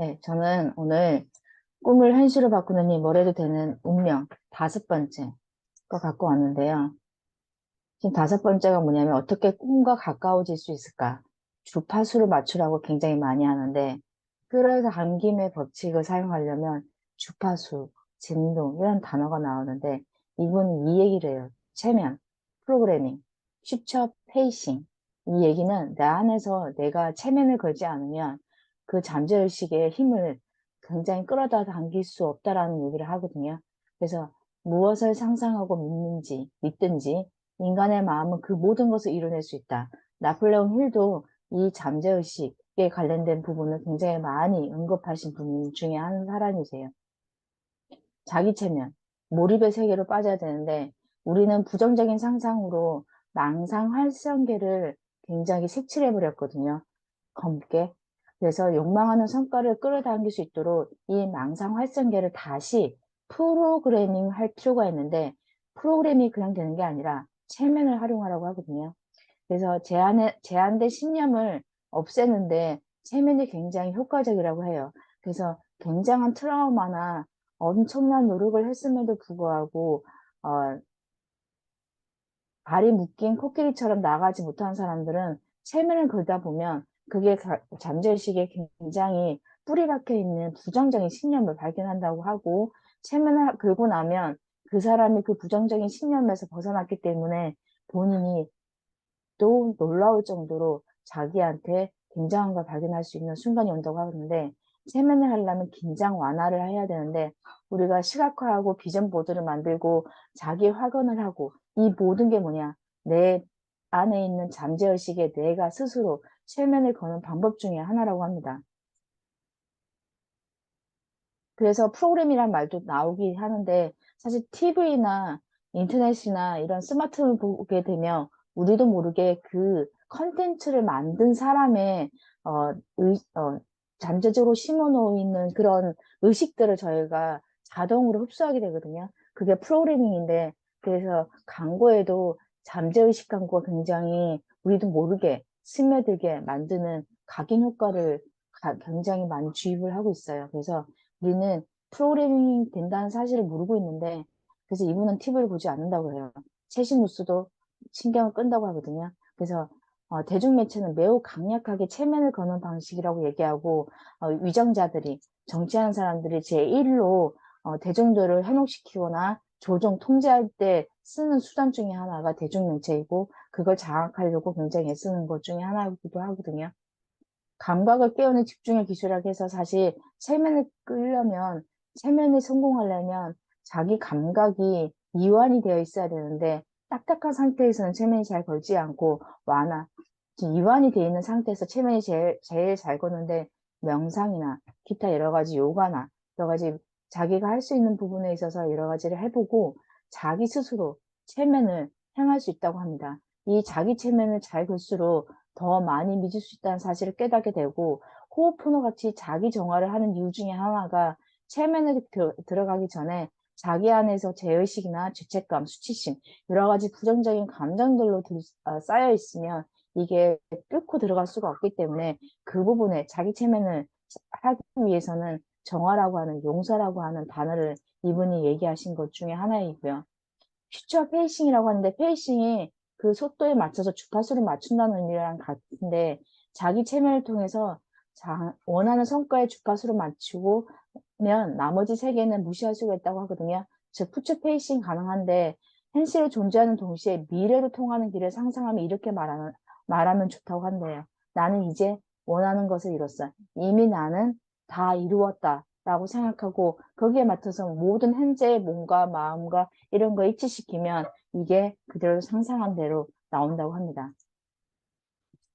네, 저는 오늘 꿈을 현실로 바꾸는 이 뭐래도 되는 운명 다섯 번째 거 갖고 왔는데요. 지금 다섯 번째가 뭐냐면 어떻게 꿈과 가까워질 수 있을까? 주파수를 맞추라고 굉장히 많이 하는데 끌어당김의 법칙을 사용하려면 주파수, 진동 이런 단어가 나오는데 이분은 이 얘기를 해요. 체면, 프로그래밍, 퓨처 페이싱 이 얘기는 내 안에서 내가 체면을 걸지 않으면 그 잠재의식의 힘을 굉장히 끌어다 당길 수 없다라는 얘기를 하거든요. 그래서 무엇을 상상하고 믿는지, 믿든지 인간의 마음은 그 모든 것을 이뤄낼 수 있다. 나폴레옹 힐도 이 잠재의식에 관련된 부분을 굉장히 많이 언급하신 분 중에 한 사람이세요. 자기 체면, 몰입의 세계로 빠져야 되는데 우리는 부정적인 상상으로 망상 활성계를 굉장히 색칠해 버렸거든요. 검게. 그래서 욕망하는 성과를 끌어당길 수 있도록 이 망상 활성계를 다시 프로그래밍 할 필요가 있는데 프로그램이 그냥 되는 게 아니라 체면을 활용하라고 하거든요. 그래서 제한에, 제한된 신념을 없애는데 체면이 굉장히 효과적이라고 해요. 그래서 굉장한 트라우마나 엄청난 노력을 했음에도 불구하고 어, 발이 묶인 코끼리처럼 나가지 못한 사람들은 체면을 걸다 보면 그게 잠재의식에 굉장히 뿌리 박혀 있는 부정적인 신념을 발견한다고 하고 체면을 걸고 나면 그 사람이 그 부정적인 신념에서 벗어났기 때문에 본인이 또 놀라울 정도로 자기한테 굉장한 걸 발견할 수 있는 순간이 온다고 하는데 체면을 하려면 긴장 완화를 해야 되는데 우리가 시각화하고 비전 보드를 만들고 자기 확언을 하고 이 모든 게 뭐냐? 내 안에 있는 잠재의식에 내가 스스로 체면을 거는 방법 중에 하나라고 합니다. 그래서 프로그램이란 말도 나오긴 하는데 사실 TV나 인터넷이나 이런 스마트폰을 보게 되면 우리도 모르게 그 컨텐츠를 만든 사람의 어, 의, 어, 잠재적으로 심어놓는 그런 의식들을 저희가 자동으로 흡수하게 되거든요. 그게 프로그래밍인데 그래서 광고에도 잠재의식 광고가 굉장히 우리도 모르게 스며들게 만드는 각인 효과를 굉장히 많이 주입을 하고 있어요. 그래서 우리는 프로그래밍 된다는 사실을 모르고 있는데 그래서 이분은 팁을 보지 않는다고 해요. 최신 뉴스도 신경을 끈다고 하거든요. 그래서 어, 대중매체는 매우 강력하게 체면을 거는 방식이라고 얘기하고 어, 위정자들이 정치하는 사람들이 제1로 어, 대중들을 현혹시키거나 조정 통제할 때 쓰는 수단 중에 하나가 대중매체이고 그걸 장악하려고 굉장히 애쓰는 것 중에 하나이기도 하거든요. 감각을 깨우는 집중의 기술이라고 해서 사실 체면을 끌려면 체면이 성공하려면 자기 감각이 이완이 되어 있어야 되는데 딱딱한 상태에서는 체면이 잘 걸지 않고 완화 이완이 되어 있는 상태에서 체면이 제일, 제일 잘 거는데 명상이나 기타 여러 가지 요가나 여러 가지 자기가 할 수 있는 부분에 있어서 여러 가지를 해보고 자기 스스로 체면을 향할 수 있다고 합니다. 이 자기 체면을 잘 걸수록 더 많이 믿을 수 있다는 사실을 깨닫게 되고 호흡포노 같이 자기 정화를 하는 이유 중에 하나가 체면에 들어가기 전에 자기 안에서 제의식이나 죄책감, 수치심 여러 가지 부정적인 감정들로 어, 쌓여 있으면 이게 뚫고 들어갈 수가 없기 때문에 그 부분에 자기 체면을 하기 위해서는 정화라고 하는 용서라고 하는 단어를 이분이 얘기하신 것 중에 하나이고요. 퓨처 페이싱이라고 하는데 페이싱이 그 속도에 맞춰서 주파수를 맞춘다는 의미랑 같은데 자기 체면을 통해서 자, 원하는 성과의 주파수를 맞추고면 나머지 세 개는 무시할 수가 있다고 하거든요. 즉 푸처 페이싱 가능한데 현실에 존재하는 동시에 미래로 통하는 길을 상상하면 이렇게 말하는, 말하면 좋다고 한대요. 나는 이제 원하는 것을 이뤘어. 이미 나는 다 이루었다. 라고 생각하고 거기에 맞춰서 모든 현재의 몸과 마음과 이런 거 일치시키면 이게 그대로 상상한 대로 나온다고 합니다.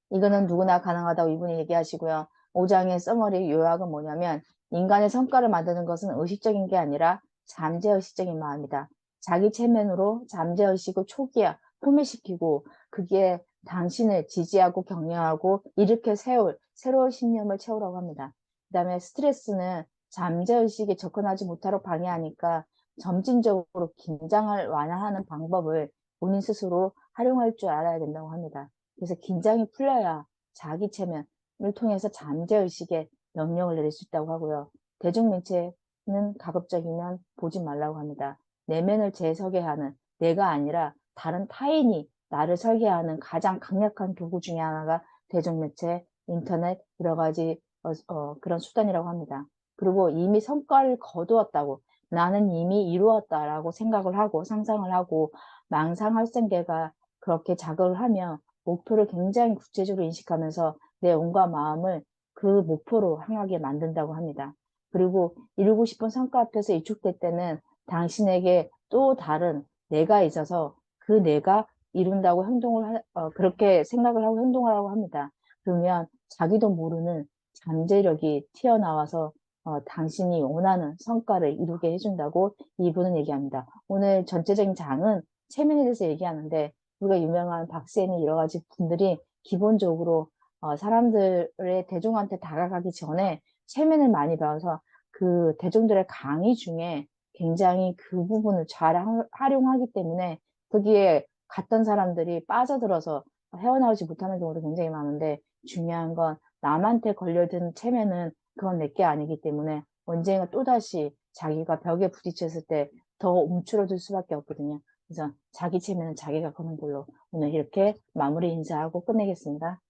이거는 누구나 가능하다고 이분이 얘기하시고요. 5장의 써머리 요약은 뭐냐면 인간의 성과를 만드는 것은 의식적인 게 아니라 잠재의식적인 마음이다. 자기 체면으로 잠재의식을 초기화, 포매시키고 그게 당신을 지지하고 격려하고 일으켜 세울 새로운 신념을 채우라고 합니다. 그 다음에 스트레스는 잠재의식에 접근하지 못하도록 방해하니까 점진적으로 긴장을 완화하는 방법을 본인 스스로 활용할 줄 알아야 된다고 합니다. 그래서 긴장이 풀려야 자기 체면을 통해서 잠재의식에 명령을 내릴 수 있다고 하고요. 대중매체는 가급적이면 보지 말라고 합니다. 내면을 재설계하는 내가 아니라 다른 타인이 나를 설계하는 가장 강력한 도구 중에 하나가 대중매체, 인터넷, 여러 가지 어, 어, 그런 수단이라고 합니다. 그리고 이미 성과를 거두었다고 나는 이미 이루었다라고 생각을 하고 상상을 하고 망상활성계가 그렇게 자극을 하며 목표를 굉장히 구체적으로 인식하면서 내 온과 마음을 그 목표로 향하게 만든다고 합니다. 그리고 이루고 싶은 성과 앞에서 위축될 때는 당신에게 또 다른 내가 있어서 그 내가 이룬다고 행동을 하, 어, 그렇게 생각을 하고 행동을 하고 합니다. 그러면 자기도 모르는 잠재력이 튀어나와서 어, 당신이 원하는 성과를 이루게 해준다고 이분은 얘기합니다. 오늘 전체적인 장은 체면에 대해서 얘기하는데 우리가 유명한 박세니 여러 가지 분들이 기본적으로 어, 사람들의 대중한테 다가가기 전에 체면을 많이 배워서 그 대중들의 강의 중에 굉장히 그 부분을 잘 하- 활용하기 때문에 거기에 갔던 사람들이 빠져들어서 헤어나오지 못하는 경우도 굉장히 많은데 중요한 건 남한테 걸려든 체면은 그건 내게 아니기 때문에 언젠가 또다시 자기가 벽에 부딪혔을 때 더 움츠러들 수밖에 없거든요. 그래서 자기 체면은 자기가 거는 걸로 오늘 이렇게 마무리 인사하고 끝내겠습니다.